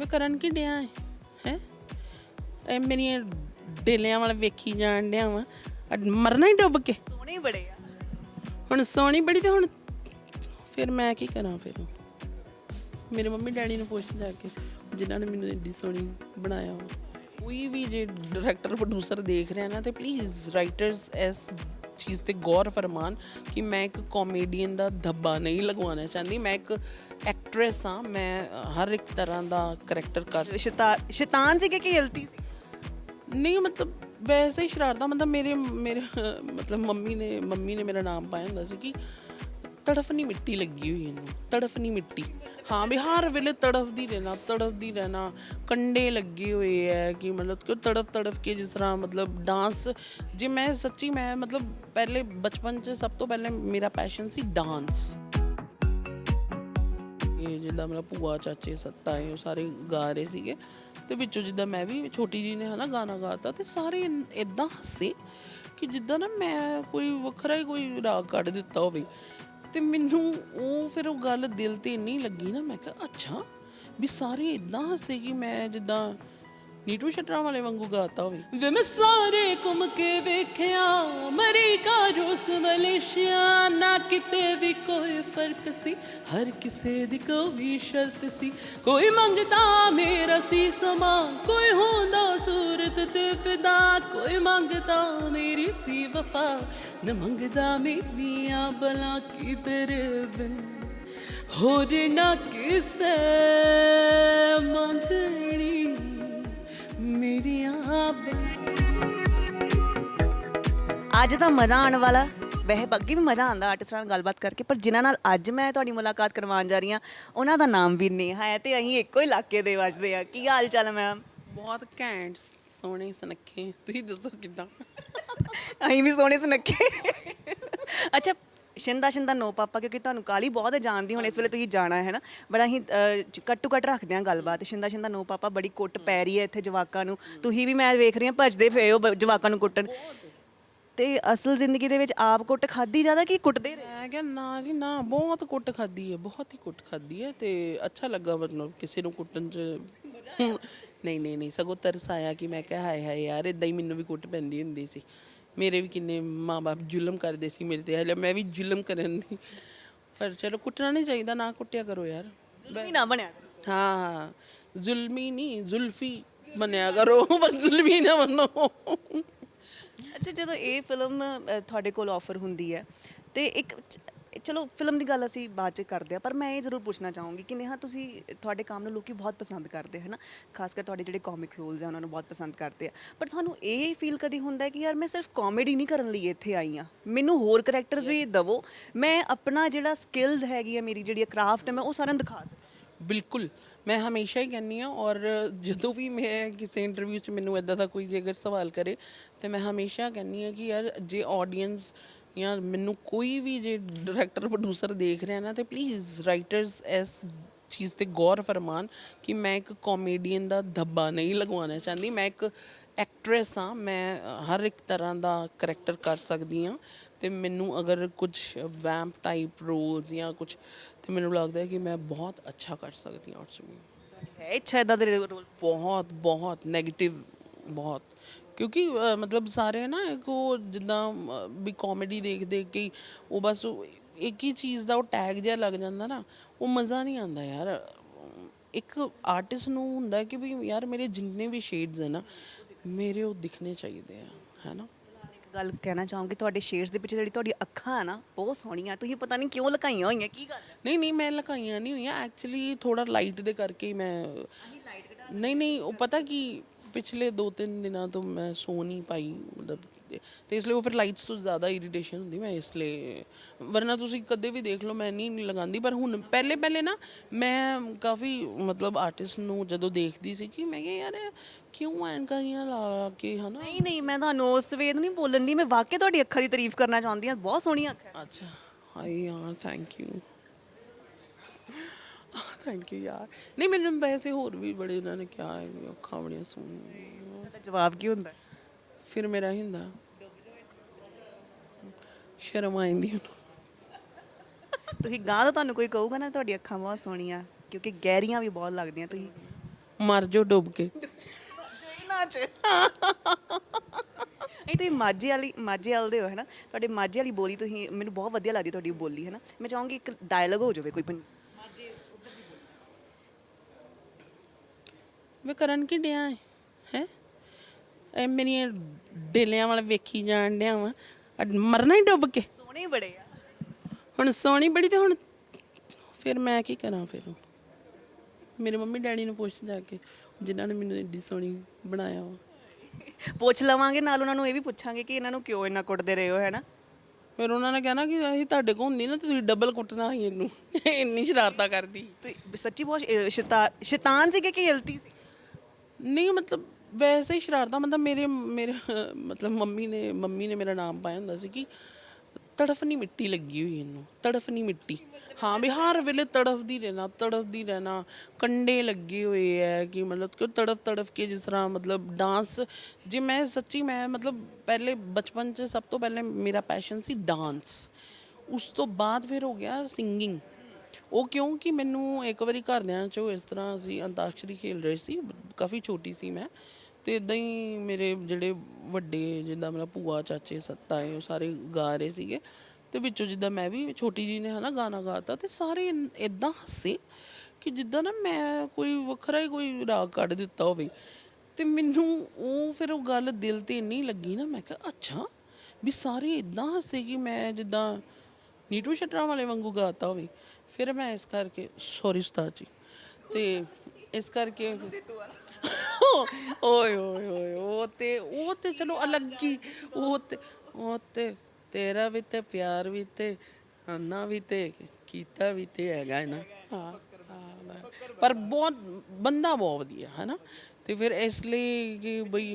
ਮੈਂ ਕਰਨ ਕੀ ਡਿਆ ਹੈ ਹੈ? ਇਹ ਮੇਰੀਆਂ ਡੇਲਿਆਂ ਵਾਲਾ ਵੇਖੀ ਜਾਣ ਡਿਆ ਵਾ। ਮਰਨਾ ਹੀ ਡੁੱਬ ਕੇ। ਸੋਹਣੇ ਬੜੇ ਆ। ਹੁਣ ਸੋਹਣੀ ਬੜੀ ਤੇ ਹੁਣ ਫਿਰ ਮੈਂ ਕੀ ਕਰਾਂ ਫਿਰ? ਮੇਰੇ ਮੰਮੀ ਡੈਡੀ ਨੂੰ ਪੁੱਛ ਜਾ ਕੇ ਜਿਨ੍ਹਾਂ ਨੇ ਮੈਨੂੰ ਇੰਨੀ ਸੋਹਣੀ ਬਣਾਇਆ ਵਾ। ਕੋਈ ਵੀ ਜੇ ਡਾਇਰੈਕਟਰ ਪ੍ਰੋਡਿਊਸਰ ਦੇਖ ਰਿਹਾ ਨਾ ਤੇ ਪਲੀਜ਼ ਰਾਈਟਰਸ ਇਸ ਚੀਜ਼ ਤੇ ਗੌਰ ਫਰਮਾਨ ਕਿ ਮੈਂ ਇੱਕ ਕਾਮੇਡੀਅਨ ਦਾ ਧੱਬਾ ਨਹੀਂ ਲਗਵਾਉਣਾ ਚਾਹੁੰਦੀ। ਮੈਂ ਇੱਕ ਐਕਟ੍ਰੈਸ ਹਾਂ ਮੈਂ ਹਰ ਇੱਕ ਤਰ੍ਹਾਂ ਦਾ ਕਰੈਕਟਰ ਕਰ ਸ਼ੈਤਾਨ ਸੀ ਕਿ ਗਲਤੀ ਸੀ? ਨਹੀਂ ਮਤਲਬ ਵੈਸੇ ਹੀ ਸ਼ਰਾਰਤਾਂ ਮਤਲਬ ਮੇਰੇ ਮੇਰੇ ਮਤਲਬ ਮੰਮੀ ਨੇ ਮੰਮੀ ਨੇ ਮੇਰਾ ਨਾਮ ਪਾਇਆ ਹੁੰਦਾ ਸੀ ਕਿ ਤੜਫਨੀ ਮਿੱਟੀ ਲੱਗੀ ਹੋਈ ਇਹਨੂੰ, ਤੜਫਨੀ ਮਿੱਟੀ। ਹਾਂ ਵੀ ਹਰ ਵੇਲੇ ਤੜਫਦੀ ਰਹਿਣਾ ਤੜਫਦੀ ਰਹਿਣਾ। ਕੰਡੇ ਲੱਗੇ ਹੋਏ ਹੈ ਕਿ ਮਤਲਬ ਕਿ ਤੜਫ ਤੜਫ ਕੇ ਜਿਸ ਤਰ੍ਹਾਂ ਮਤਲਬ ਡਾਂਸ, ਜੇ ਮੈਂ ਸੱਚੀ ਮੈਂ ਮਤਲਬ ਪਹਿਲੇ ਬਚਪਨ 'ਚ ਸਭ ਤੋਂ ਪਹਿਲੇ ਮੇਰਾ ਪੈਸ਼ਨ ਸੀ ਡਾਂਸ। ਇਹ ਜਿੱਦਾਂ ਮੇਰਾ ਭੂਆ ਚਾਚੇ ਸੱਤਾ ਹੈ ਸਾਰੇ ਗਾ ਰਹੇ ਸੀਗੇ, ਤੇ ਵਿੱਚੋਂ ਜਿੱਦਾਂ ਮੈਂ ਵੀ ਛੋਟੀ ਜੀ ਨੇ ਹਨਾ ਗਾਣਾ ਗਾਤਾ ਤੇ ਸਾਰੇ ਇਦਾਂ ਹੱਸੇ ਕਿ ਜਿੱਦਾਂ ਨਾ ਮੈਂ ਕੋਈ ਵੱਖਰਾ ਹੀ ਕੋਈ ਰਾਗ ਕੱਢ ਦਿੱਤਾ ਹੋਵੇ। ਤੇ ਮੈਨੂੰ ਉਹ ਫਿਰ ਉਹ ਗੱਲ ਦਿਲ ਤੇ ਇੰਨੀ ਲੱਗੀ ਨਾ, ਮੈਂ ਕਿਹਾ, ਅੱਛਾ, ਵੀ ਸਾਰੇ ਇਦਾਂ ਹੱਸੇ ਕਿ ਮੈਂ ਜਿੱਦਾਂ ਨੀਟੂ ਸ਼ਟਰਾਂ ਵਾਲੇ ਵਾਂਗੂ ਗਾਤਾ ਹੋਵੇ ਵੇ। ਮੈਂ ਸਾਰੇ ਘੁੰਮ ਕੇ ਵੇਖਿਆ, ਅਮਰੀਕਾ, ਰੂਸ, ਮਲੇਸ਼ੀਆ, ਨਾ ਕਿਤੇ ਵੀ ਕੋਈ ਫ਼ਰਕ ਸੀ। ਹਰ ਕਿਸੇ ਦੀ ਕੋਈ ਸ਼ਰਤ ਸੀ। ਕੋਈ ਮੰਗਦਾ ਮੇਰਾ ਸੀ ਸਮਾਂ, ਕੋਈ ਹੁੰਦਾ ਸੂਰਤ ਤੇ ਫਿਦਾ। ਕੋਈ ਮੰਗਦਾ ਮੇਰੀ ਸੀ ਵਫਾ, ਨਾ ਮੰਗਦਾ ਮੇਰੀਆਂ ਬਲਾ ਕੀ ਤੇਰੇ ਬਿਨ। ਹੋਰ ਨਾ ਕਿਸੇ ਮੰਗਣੀ ਅੱਜ ਤਾਂ ਮਜ਼ਾ ਆਉਣ ਵਾਲਾ। ਵੈਸੇ ਅੱਗੇ ਵੀ ਮਜ਼ਾ ਆਉਂਦਾ ਆਰਟਿਸਟਾਂ ਨਾਲ ਗੱਲਬਾਤ ਕਰਕੇ ਪਰ ਜਿਨ੍ਹਾਂ ਨਾਲ ਅੱਜ ਮੈਂ ਤੁਹਾਡੀ ਮੁਲਾਕਾਤ ਕਰਵਾਉਣ ਜਾ ਰਹੀ ਹਾਂ ਉਹਨਾਂ ਦਾ ਨਾਮ ਵੀ ਨੇਹਾ ਹੈ ਤੇ ਅਸੀਂ ਇੱਕੋ ਇਲਾਕੇ ਦੇ ਵੱਜਦੇ ਆ ਕੀ ਹਾਲ ਚਾਲ ਹੈ ਮੈਮ? ਬਹੁਤ ਘੈਂਟ ਸੋਹਣੇ ਸੁਨੱਖੇ। ਤੁਸੀਂ ਦੱਸੋ ਕਿਦਾਂ? ਅਸੀਂ ਵੀ ਸੋਹਣੇ ਸੁਨੱਖੇ। ਅੱਛਾ ਸ਼ਿੰਦਾ ਸ਼ਿੰਦਾ ਨੋ ਪਾਪਾ, ਕਿਉਂਕਿ ਤੁਹਾਨੂੰ ਕਾਲੀ ਬਹੁਤ ਹੈ, ਜਾਣਦੀ ਹੁਣ ਇਸ ਵੇਲੇ ਤੁਸੀਂ ਜਾਣਾ ਹੈ ਨਾ? ਬੜਾ ਅਸੀਂ ਕੱਟੂ ਕੱਟ ਰੱਖਦੇ ਹਾਂ ਗੱਲਬਾਤ। ਸ਼ਿੰਦਾ ਸ਼ਿੰਦਾ ਨੋ ਪਾਪਾ, ਬੜੀ ਕੁੱਟ ਪੈ ਰਹੀ ਹੈ ਇੱਥੇ ਜਵਾਕਾਂ ਨੂੰ। ਤੁਸੀਂ ਵੀ ਮੈਂ ਵੇਖ ਰਹੀ ਹਾਂ, ਭੱਜਦੇ ਫਏ ਹੋ ਜਵਾਕਾਂ ਨੂੰ ਕੁੱਟਣ। ਤੇ ਅਸਲ ਜ਼ਿੰਦਗੀ ਦੇ ਵਿੱਚ ਆਪ ਕੁੱਟ ਖਾਦੀ ਜ਼ਿਆਦਾ ਕਿ ਕੁੱਟਦੇ ਰਹੇ? ਮੈਂ ਕਿਹਾ ਨਾ ਜੀ, ਨਾ, ਬਹੁਤ ਕੁੱਟ ਖਾਦੀ ਹੈ, ਬਹੁਤ ਹੀ ਕੁੱਟ ਖਾਦੀ ਹੈ ਤੇ ਅੱਛਾ ਲੱਗਾ ਮਤਲਬ ਕਿਸੇ ਨੂੰ ਕੁੱਟਣ ਚ। ਨਹੀਂ ਨਹੀਂ ਨਹੀਂ, ਸਗੋਂ ਤਰਸ ਆਇਆ ਕਿ ਮੈਂ ਕਿਹਾ, ਹਾਏ ਹਾਏ, ਯਾਰ ਇਦਾਂ ਹੀ ਮੈਨੂੰ ਵੀ ਕੁੱਟ ਪੈਂਦੀ ਹੁੰਦੀ ਸੀ। ਮੇਰੇ ਵੀ ਕਿੰਨੇ ਮਾਪੇ ਜ਼ੁਲਮ ਕਰਦੇ ਸੀ ਮੇਰੇ ਤੇ। ਹਲੇ ਮੈਂ ਵੀ ਜ਼ੁਲਮ ਕਰਨ ਦੀ। ਪਰ ਚਲੋ ਕੁੱਟਣਾ ਨਹੀਂ ਚਾਹੀਦਾ ਨਾ ਕੁੱਟਿਆ ਕਰੋ ਯਾਰ। ਜ਼ੁਲਮੀ ਨਾ ਬਣਿਆ ਕਰੋ। ਹਾਂ ਜ਼ੁਲਮੀ ਨਹੀਂ ਜ਼ੁਲਫੀ ਬਣਿਆ ਕਰੋ ਪਰ ਜ਼ੁਲਮੀ ਨਾ ਬਣੋ। ਅੱਛਾ ਜਦੋਂ ਇਹ ਫਿਲਮ ਅ, ਤੁਹਾਡੇ ਕੋਲ ਆਫਰ ਹੁੰਦੀ ਹੈ ਤੇ ਇੱਕ ਚ- ਚਲੋ ਫਿਲਮ ਦੀ ਗੱਲ ਅਸੀਂ ਬਾਅਦ ਚ ਕਰਦੇ ਆ ਪਰ ਮੈਂ ਇਹ ਜ਼ਰੂਰ ਪੁੱਛਣਾ ਚਾਹੂੰਗੀ ਕਿ ਨੇਹਾ ਤੁਸੀਂ ਤੁਹਾਡੇ ਕੰਮ ਨੂੰ ਲੋਕੀ ਬਹੁਤ ਪਸੰਦ ਕਰਦੇ ਹਨ? ਖਾਸ ਕਰ ਤੁਹਾਡੇ ਜਿਹੜੇ ਕਾਮਿਕ ਰੋਲਸ ਆ ਉਹਨਾਂ ਨੂੰ ਬਹੁਤ ਪਸੰਦ ਕਰਦੇ ਆ। ਪਰ ਤੁਹਾਨੂੰ ਇਹ ਫੀਲ ਕਦੀ ਹੁੰਦਾ ਹੈ ਕਿ ਯਾਰ ਮੈਂ ਸਿਰਫ ਕਾਮੇਡੀ ਨਹੀਂ ਕਰਨ ਲਈ ਇੱਥੇ ਆਈ ਆ ਮੈਨੂੰ ਹੋਰ ਕਰੈਕਟਰਸ ਵੀ ਦਵੋ। ਮੈਂ ਆਪਣਾ ਜਿਹੜਾ ਸਕਿੱਲ ਹੈਗੀ ਆ ਮੇਰੀ ਜਿਹੜੀ ਕਰਾਫਟ ਹੈ ਮੈਂ ਉਹ ਸਾਰਿਆਂ ਨੂੰ ਦਿਖਾ ਸਕਾਂ। ਬਿਲਕੁਲ। ਮੈਂ ਹਮੇਸ਼ਾ ਹੀ ਕਹਿੰਨੀ ਆ ਔਰ ਜਦੋਂ ਵੀ ਮੈਂ ਕਿਸੇ ਇੰਟਰਵਿਊ 'ਚ ਮੈਨੂੰ ਇਦਾਂ ਦਾ ਕੋਈ ਜੇਕਰ ਸਵਾਲ ਕਰੇ ਤੇ ਮੈਂ ਹਮੇਸ਼ਾ ਕਹਿੰਨੀ ਆ ਕਿ ਯਾਰ ਜੇ ਆਡੀਅנס ਜਾਂ ਮੈਨੂੰ ਕੋਈ ਵੀ ਜੇ ਡਾਇਰੈਕਟਰ ਪ੍ਰੋਡਿਊਸਰ ਦੇਖ ਰਿਹਾ ਨਾ ਤੇ ਪਲੀਜ਼ ਰਾਈਟਰਸ ਇਸ ਚੀਜ਼ ਤੇ ਗੌਰ ਫਰਮਾਨ ਕਿ ਮੈਂ ਇੱਕ ਕਾਮੇਡੀਅਨ ਦਾ ਧੱਬਾ ਨਹੀਂ ਲਗਵਾਉਣਾ ਚਾਹੁੰਦੀ। ਮੈਂ ਇੱਕ ਐਕਟ੍ਰੈਸ ਹਾਂ ਮੈਂ ਹਰ ਇੱਕ ਤਰ੍ਹਾਂ ਦਾ ਕਰੈਕਟਰ ਕਰ ਸਕਦੀ ਹਾਂ। ਤੇ ਮੈਨੂੰ ਅਗਰ ਕੁਝ ਵੈਂਪ ਟਾਈਪ ਰੋਲਸ ਜਾਂ ਕੁਝ ਤੇ ਮੈਨੂੰ ਲੱਗਦਾ ਹੈ ਕਿ ਮੈਂ ਬਹੁਤ ਅੱਛਾ ਕਰ ਸਕਦੀ ਹਾਂ। ਉਸ 'ਚ ਵੀ ਹੈ ਇੱਛਾ ਇਦਾਂ ਦੇ ਰੋਲ? ਬਹੁਤ ਬਹੁਤ 네ਗੇਟਿਵ ਬਹੁਤ। ਕਿਉਂਕਿ ਮਤਲਬ ਸਾਰੇ ਨਾ ਇੱਕ ਉਹ ਜਿੱਦਾਂ ਵੀ ਕਾਮੇਡੀ ਦੇਖ ਦੇਖ ਕੇ ਹੀ ਉਹ ਬਸ ਉਹ ਇੱਕ ਹੀ ਚੀਜ਼ ਦਾ ਉਹ ਟੈਗ ਜਿਹਾ ਲੱਗ ਜਾਂਦਾ ਨਾ ਉਹ ਮਜ਼ਾ ਨਹੀਂ ਆਉਂਦਾ ਯਾਰ। ਇੱਕ ਆਰਟਿਸਟ ਨੂੰ ਹੁੰਦਾ ਹੈ ਕਿ ਵੀ ਯਾਰ ਮੇਰੇ ਜਿੰਨੇ ਵੀ ਸ਼ੇਡਸ ਹੈ ਨਾ ਮੇਰੇ ਉਹ ਦਿਖਣੇ ਚਾਹੀਦੇ ਆ ਹੈਨਾ ਇੱਕ ਗੱਲ ਕਹਿਣਾ ਚਾਹੂੰਗੀ ਤੁਹਾਡੇ ਸ਼ੇਡਸ ਦੇ ਪਿੱਛੇ ਜਿਹੜੀ ਤੁਹਾਡੀ ਅੱਖਾਂ ਆ ਨਾ ਬਹੁਤ ਸੋਹਣੀਆਂ। ਤੁਸੀਂ ਪਤਾ ਨਹੀਂ ਕਿਉਂ ਲੁਕਾਈਆਂ ਹੋਈਆਂ ਕੀ ਗੱਲ ਹੈ? ਨਹੀਂ ਨਹੀਂ ਮੈਂ ਲਕਾਈਆਂ ਨਹੀਂ ਹੋਈਆਂ। ਐਕਚੁਅਲੀ ਥੋੜਾ ਲਾਈਟ ਦੇ ਕਰਕੇ ਹੀ ਮੈਂ ਨਹੀਂ ਨਹੀਂ ਉਹ ਪਤਾ ਕੀ ਪਿਛਲੇ 2-3 ਦਿਨਾਂ ਤੋਂ ਮੈਂ ਸੋ ਨਹੀਂ ਪਾਈ ਮਤਲਬ ਤੇ ਇਸ ਲਈ ਉਹ ਫਿਰ ਲਾਈਟਸ ਤੋਂ ਜ਼ਿਆਦਾ ਇਰੀਟੇਸ਼ਨ ਹੁੰਦੀ ਮੈਂ ਇਸ ਲਈ ਵਰਨਾ ਤੁਸੀਂ ਕਦੇ ਵੀ ਦੇਖ ਲਓ ਮੈਂ ਨਹੀਂ ਲਗਾਉਂਦੀ ਪਰ ਹੁਣ ਪਹਿਲੇ ਪਹਿਲੇ ਨਾ ਮੈਂ ਕਾਫੀ ਮਤਲਬ ਆਰਟਿਸਟ ਨੂੰ ਜਦੋਂ ਦੇਖਦੀ ਸੀ ਕਿ ਮੈਂ ਕਿਹਾ ਯਾਰ ਕਿਉਂ ਐਨਕਾਂ ਜਿਹੀਆਂ ਲਾ ਲਾ ਕੇ ਹਨਾ ਨਹੀਂ ਨਹੀਂ ਮੈਂ ਤੁਹਾਨੂੰ ਉਸ ਵੇਦ ਨਹੀਂ ਬੋਲਣ ਦੀ ਮੈਂ ਵਾਕਿਆ ਤੁਹਾਡੀ ਅੱਖਾਂ ਦੀ ਤਾਰੀਫ ਕਰਨਾ ਚਾਹੁੰਦੀ ਹਾਂ ਬਹੁਤ ਸੋਹਣੀਆਂ ਅੱਖਾਂ ਹੈ। ਅੱਛਾ ਹਾਈ ਯਾਰ ਥੈਂਕ ਯੂ ਥੈਂਕ ਯੂ ਯਾਰ। ਨਹੀਂ ਮੈਨੂੰ ਵੈਸੇ ਹੋਰ ਵੀ ਬੜੇ ਇਹਨਾਂ ਨੇ ਕਿਹਾ ਹੈ ਵੀ ਅੱਖਾਂ ਬੜੀਆਂ ਸੋਹਣੀਆਂ ਤੁਹਾਡਾ ਜਵਾਬ ਕੀ ਹੁੰਦਾ? ਫਿਰ ਮੇਰਾ ਹੀ ਹੁੰਦਾ। ਸ਼ਰਮ ਆయింਦੀ ਉਹਨੂੰ। ਤੁਸੀਂ ਗਾਂ ਤਾਂ ਤੁਹਾਨੂੰ ਕੋਈ ਕਹੂਗਾ ਨਾ ਤੁਹਾਡੀ ਅੱਖਾਂ ਬਹੁਤ ਸੋਹਣੀਆਂ ਕਿਉਂਕਿ ਗਹਿਰੀਆਂ ਵੀ ਬਹੁਤ ਲੱਗਦੀਆਂ। ਤੁਸੀਂ ਮਰ ਜਾਓ ਡੁੱਬ ਕੇ। ਜੋਈ ਨਾਚ ਇਹ ਤੇ ਮਾਝੇ ਵਾਲੀ ਮਾਝੇ ਵਾਲ ਦੇ ਹੋ ਹੈ ਨਾ? ਤੁਹਾਡੇ ਮਾਝੇ ਵਾਲੀ ਬੋਲੀ ਤੁਸੀਂ ਮੈਨੂੰ ਬਹੁਤ ਵਧੀਆ ਲੱਗਦੀ ਤੁਹਾਡੀ ਬੋਲੀ ਹੈ ਨਾ? ਮੈਂ ਚਾਹੂੰਗੀ ਇੱਕ ਡਾਇਲੌਗ ਹੋ ਜਾਵੇ ਕੋਈ ਪੰ- ਮੈਂ ਕਰਨ ਕੀ ਡਿਆ ਹੈ ਹੈ? ਐ ਮੇਰੀਆਂ ਡੇਲਿਆਂ ਵਾਲਾ ਵੇਖੀ ਜਾਣ ਡਿਆ ਵਾ। ਮਰਨਾ ਹੀ ਡੁੱਬ ਕੇ। ਸੋਹਣੇ ਬੜੇ ਆ। ਹੁਣ ਸੋਹਣੀ ਬੜੀ ਤੇ ਹੁਣ ਫਿਰ ਮੈਂ ਕੀ ਕਰਾਂ ਫਿਰ? ਮੇਰੇ ਮੰਮੀ ਡੈਡੀ ਨੂੰ ਪੁੱਛ ਜਾ ਕੇ ਜਿਨ੍ਹਾਂ ਨੇ ਮੈਨੂੰ ਏਡੀ ਸੋਹਣੀ ਬਣਾਇਆ ਵਾ। ਪੁੱਛ ਲਵਾਂਗੇ ਨਾਲ ਉਹਨਾਂ ਨੂੰ ਇਹ ਵੀ ਪੁੱਛਾਂਗੇ ਕਿ ਇਹਨਾਂ ਨੂੰ ਕਿਉਂ ਇੰਨਾ ਕੁੱਟਦੇ ਰਹੇ ਹੋ ਹੈ ਨਾ? ਫਿਰ ਉਹਨਾਂ ਨੇ ਕਹਿਣਾ ਕਿ ਅਸੀਂ ਤੁਹਾਡੇ ਕੋਲ ਹੁੰਦੀ ਨਾ ਤੁਸੀਂ ਡਬਲ ਕੁੱਟਣਾ ਸੀ ਇਹਨੂੰ। ਇੰਨੀ ਸ਼ਰਾਰਤਾਂ ਕਰਦੀ। ਤੇ ਸੱਚੀ ਬਹੁਤ ਅਹ, ਸ਼ੈਤਾ- ਸ਼ੈਤਾਨ ਸੀ ਕਿ ਗਲਤੀ ਸੀ? ਨਹੀਂ, ਮਤਲਬ ਵੈਸੇ ਹੀ ਸ਼ਰਾਰਤਾਂ, ਮਤਲਬ ਮੇਰੇ ਮੇਰੇ, ਮਤਲਬ ਮੰਮੀ ਨੇ ਮੰਮੀ ਨੇ ਮੇਰਾ ਨਾਮ ਪਾਇਆ ਹੁੰਦਾ ਸੀ ਕਿ ਤੜਫਨੀ ਮਿੱਟੀ ਲੱਗੀ ਹੋਈ ਇਹਨੂੰ, ਤੜਫਨੀ ਮਿੱਟੀ। ਹਾਂ ਵੀ ਹਰ ਵੇਲੇ ਤੜਫਦੀ ਰਹਿਣਾ ਤੜਫਦੀ ਰਹਿਣਾ, ਕੰਡੇ ਲੱਗੇ ਹੋਏ ਐ ਕਿ ਮਤਲਬ ਕਿ ਤੜਫ ਤੜਫ ਕੇ ਜਿਸ ਤਰ੍ਹਾਂ ਮਤਲਬ ਡਾਂਸ, ਜੇ ਮੈਂ ਸੱਚੀ, ਮੈਂ ਮਤਲਬ ਪਹਿਲੇ ਬਚਪਨ 'ਚ ਸਭ ਤੋਂ ਪਹਿਲੇ ਮੇਰਾ ਪੈਸ਼ਨ ਸੀ ਡਾਂਸ। ਉਸ ਤੋਂ ਬਾਅਦ ਫਿਰ ਹੋ ਗਿਆ ਸਿੰਗਿੰਗ ਉਹ ਕਿਉਂਕਿ ਮੈਨੂੰ ਇੱਕ ਵਾਰੀ ਘਰਦਿਆਂ ਚੋਂ ਇਸ ਤਰ੍ਹਾਂ ਅਸੀਂ ਅੰਤਾਕਸ਼ਰੀ ਖੇਲ ਰਹੇ ਸੀ, ਕਾਫੀ ਛੋਟੀ ਸੀ ਮੈਂ, ਤੇ ਇਦਾਂ ਹੀ ਮੇਰੇ ਜਿਹੜੇ ਵੱਡੇ ਜਿੱਦਾਂ ਮੇਰਾ ਭੂਆ, ਚਾਚੇ ਸੱਤਾਏ ਉਹ ਸਾਰੇ ਗਾ ਰਹੇ ਸੀਗੇ, ਤੇ ਵਿੱਚੋਂ ਜਿੱਦਾਂ ਮੈਂ ਵੀ ਛੋਟੀ ਜੀ ਨੇ ਹਨਾ ਗਾਣਾ ਗਾਤਾ ਤੇ ਸਾਰੇ ਇਦਾਂ ਹੱਸੇ ਕਿ ਜਿੱਦਾਂ ਨਾ ਮੈਂ ਕੋਈ ਵੱਖਰਾ ਹੀ ਕੋਈ ਰਾਗ ਕੱਢ ਦਿੱਤਾ ਹੋਵੇ, ਤੇ ਮੈਨੂੰ ਉਹ ਫਿਰ ਉਹ ਗੱਲ ਦਿਲ ਤੇ ਇੰਨੀ ਲੱਗੀ ਨਾ, ਮੈਂ ਕਿਹਾ ਅੱਛਾ ਵੀ ਸਾਰੇ ਇਦਾਂ ਹੱਸੇ ਕਿ ਮੈਂ ਜਿੱਦਾਂ ਨੀਟੂ ਸ਼ਟਰਾਂ ਵਾਲੇ ਵਾਂਗੂ ਗਾਤਾ ਹੋਵੇ ਫਿਰ ਮੈਂ ਇਸ ਕਰਕੇ ਸੌਰੀ ਉਸਤਾਦ ਜੀ ਤੇ ਇਸ ਕਰਕੇ ਓਏ ਓਏ ਓਏ ਉਹ ਤੇ ਉਹ ਤੇ ਚਲੋ ਅਲੱਗ ਹੀ ਉਹ ਤੇ ਉਹ ਤੇ ਤੇਰਾ ਵੀ ਤੇ ਪਿਆਰ ਵੀ ਤੇ ਆਨਾ ਵੀ ਤੇ ਕੀਤਾ ਵੀ ਤੇ ਹੈਗਾ ਹੈ ਨਾ। ਹਾਂ, ਪਰ ਬਹੁਤ ਬੰਦਾ ਬਹੁਤ ਵਧੀਆ ਹੈ ਨਾ ਤੇ ਫਿਰ ਇਸ ਲਈ ਕਿ ਬਈ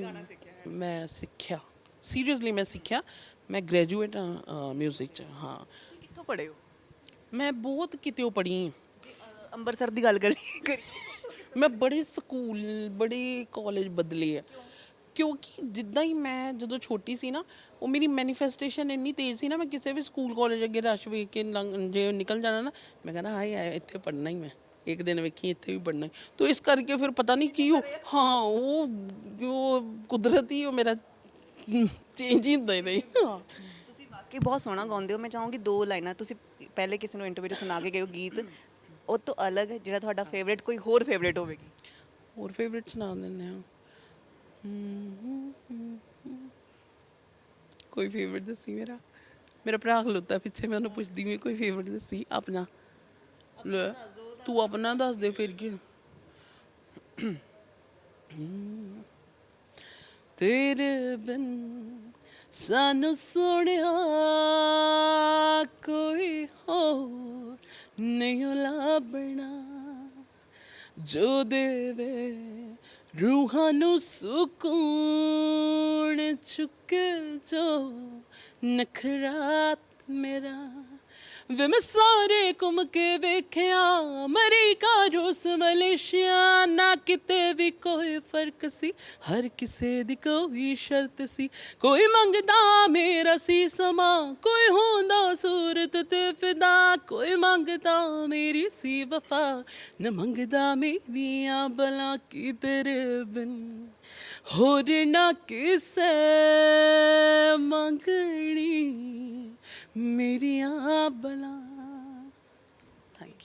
ਮੈਂ ਸਿੱਖਿਆ ਸੀਰੀਅਸਲੀ ਮੈਂ ਸਿੱਖਿਆ ਮੈਂ ਗ੍ਰੈਜੂਏਟ ਹਾਂ 뮤직 ਚ ਹਾਂ। ਕਿੱਥੋਂ ਪੜ੍ਹੇ ਹੋ? ਮੈਂ ਬਹੁਤ ਕਿਤੇ ਪੜ੍ਹੀ ਹਾਂ ਅੰਮ੍ਰਿਤਸਰ ਦੀ ਗੱਲ ਕਰੀ ਕਰੀ ਮੈਂ ਬੜੇ ਸਕੂਲ ਬੜੇ ਕਾਲਜ ਬਦਲੇ ਆ। ਕਿਉਂਕਿ ਜਿੱਦਾਂ ਹੀ ਮੈਂ ਜਦੋਂ ਛੋਟੀ ਸੀ ਨਾ ਉਹ ਮੇਰੀ ਮੈਨੀਫੈਸਟੇਸ਼ਨ ਇੰਨੀ ਤੇਜ਼ ਸੀ ਨਾ ਮੈਂ ਕਿਸੇ ਵੀ ਸਕੂਲ ਕਾਲਜ ਅੱਗੇ ਰਸ਼ ਵੇਖ ਕੇ ਲੰਘ- ਜੇ ਨਿਕਲ ਜਾਣਾ ਨਾ ਮੈਂ ਕਹਿੰਦਾ ਹਾਏ ਹਾਏ ਇੱਥੇ ਪੜ੍ਹਨਾ ਹੀ ਮੈਂ। ਇੱਕ ਦਿਨ ਵੇਖੀ ਇੱਥੇ ਵੀ ਪੜ੍ਹਨਾ ਹੀ। ਤੋ ਇਸ ਕਰਕੇ ਫਿਰ ਪਤਾ ਨਹੀਂ ਕੀ ਉਹ ਹਾਂ ਉਹ ਜੋ ਕੁਦਰਤੀ ਉਹ ਮੇਰਾ ਚੇਂਜ ਹੀ ਹੁੰਦਾ ਹੀ ਨਹੀਂ। ਹਾਂ। ਤੁਸੀਂ ਵਾਕਈ ਬਹੁਤ ਸੋਹਣਾ ਗਾਉਂਦੇ ਹੋ। ਮੈਂ ਚਾਹੂੰਗੀ ਦੋ ਲਾਈਨਾਂ ਤੁਸੀਂ ਪਹਿਲੇ ਕਿਸੇ ਨੂੰ ਇੰਟਰਵਿਊ 'ਚ ਸੁਣਾ ਕੇ ਗਏ ਹੋ ਗੀਤ, ਉਹ ਤੋਂ ਅਲੱਗ ਜਿਹੜਾ ਤੁਹਾਡਾ ਫੇਵਰੇਟ ਕੋਈ ਹੋਰ ਫੇਵਰੇਟ ਹੋਵੇਗੀ? ਹੋਰ ਫੇਵਰਿਟ ਸੁਣਾ ਦਿੰਦੇ ਆ ਕੋਈ ਫੇਵਰਿਟ ਦੱਸੀ ਮੇਰਾ? ਮੇਰਾ ਭਰਾ ਖਲੋਤਾ ਪਿੱਛੇ, ਮੈਂ ਉਹਨੂੰ ਪੁੱਛਦੀ ਵੀ ਕੋਈ ਫੇਵਰਿਟ ਦੱਸੀ? ਆਪਣਾ। ਲੈ, ਤੂੰ ਆਪਣਾ ਦੱਸ ਦੇ ਫਿਰ ਕੀ? ਤੇਰੇ ਬਿਨ ਸਾਨੂੰ ਸੋਹਣਿਆ ਕੋਈ ਹੋਰ ਨਹੀਂ ਲੱਭਣਾ। ਜੋ ਦੇਵੇ ਰੂਹਾਂ ਨੂੰ ਸਕੂਨ ਚੁੱਕੇ ਜੋ ਨਖਰਾਤ ਮੇਰਾ। ਵੇ ਮੈਂ ਸਾਰੇ ਘੁੰਮ ਕੇ ਵੇਖਿਆ ਅਮਰੀਕਾ ਰੂਸ ਮਲੇਸ਼ੀਆ, ਨਾ ਕਿਤੇ ਵੀ ਕੋਈ ਫ਼ਰਕ ਸੀ, ਹਰ ਕਿਸੇ ਦੀ ਕੋਈ ਸ਼ਰਤ ਸੀ। ਕੋਈ ਮੰਗਦਾ ਮੇਰਾ ਸੀ ਸਮਾਂ, ਕੋਈ ਹੁੰਦਾ ਸੂਰਤ ਤੇ ਫਿਦਾ, ਕੋਈ ਮੰਗਦਾ ਮੇਰੀ ਸੀ ਵਫਾ, ਨਾ ਮੰਗਦਾ ਮੇਰੀਆਂ ਬਲਾ ਕੀ ਤੇਰੇ ਬਿਨ, ਹੋਰ ਨਾ ਕਿਸੇ ਮੰਗਣੀ। ਮੇਰੀਆਂ ਬਲਾ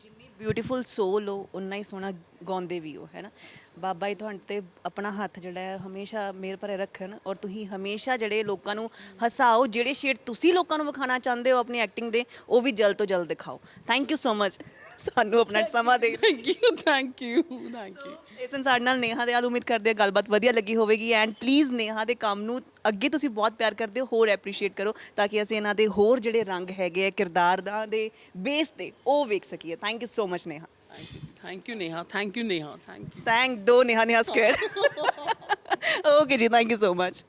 ਜਿੰਨੀ ਬਿਊਟੀਫੁਲ ਸੋਲ ਹੋ ਉਨਾ ਹੀ ਸੋਹਣਾ ਗਾਉਂਦੇ ਵੀ ਹੋ ਹੈ ਨਾ? ਬਾਬਾ ਜੀ ਤੁਹਾਡੇ ਤੇ ਆਪਣਾ ਹੱਥ ਜਿਹੜਾ ਹੈ, ਹਮੇਸ਼ਾ ਮੇਰ ਭਰੇ ਰੱਖਣ ਔਰ ਤੁਸੀਂ ਹਮੇਸ਼ਾ ਜਿਹੜੇ ਲੋਕਾਂ ਨੂੰ ਹਸਾਓ, ਜਿਹੜੇ ਸ਼ੇਡ ਤੁਸੀਂ ਲੋਕਾਂ ਨੂੰ ਵਿਖਾਣਾ ਚਾਹੁੰਦੇ ਹੋ ਆਪਣੀ ਐਕਟਿੰਗ ਦੇ, ਉਹ ਵੀ ਜਲਦ ਤੋਂ ਜਲਦ ਦਿਖਾਓ। ਥੈਂਕ ਯੂ ਸੋ ਮਚ ਸਾਨੂੰ ਆਪਣਾ ਸਮਾਂ ਦੇ thank you thank you thank you ਇਸ ਸਾਡੇ ਨਾਲ ਨੇਹਾ ਦੇ ਨਾਲ ਉਮੀਦ ਕਰਦੇ ਹਾਂ ਗੱਲਬਾਤ ਵਧੀਆ ਲੱਗੀ ਹੋਵੇਗੀ ਐਂਡ ਪਲੀਜ਼ ਨੇਹਾ ਦੇ ਕੰਮ ਨੂੰ ਅੱਗੇ ਤੁਸੀਂ ਬਹੁਤ ਪਿਆਰ ਕਰਦੇ ਹੋ ਹੋਰ ਐਪਰੀਸ਼ੀਏਟ ਕਰੋ ਤਾਂ ਕਿ ਅਸੀਂ ਇਹਨਾਂ ਦੇ ਹੋਰ ਜਿਹੜੇ ਰੰਗ ਹੈਗੇ ਆ ਕਿਰਦਾਰਾਂ ਦੇ ਬੇਸ ਤੇ ਉਹ ਵੇਖ ਸਕੀਏ। Thank you so much Neha. Thank you Neha thank you Neha thank you thank ਦੋ ਨੇਹਾ ਨੇਹਾ ਸਕੁਅਰ ਓਕੇ ਜੀ ਥੈਂਕ ਯੂ ਸੋ ਮਚ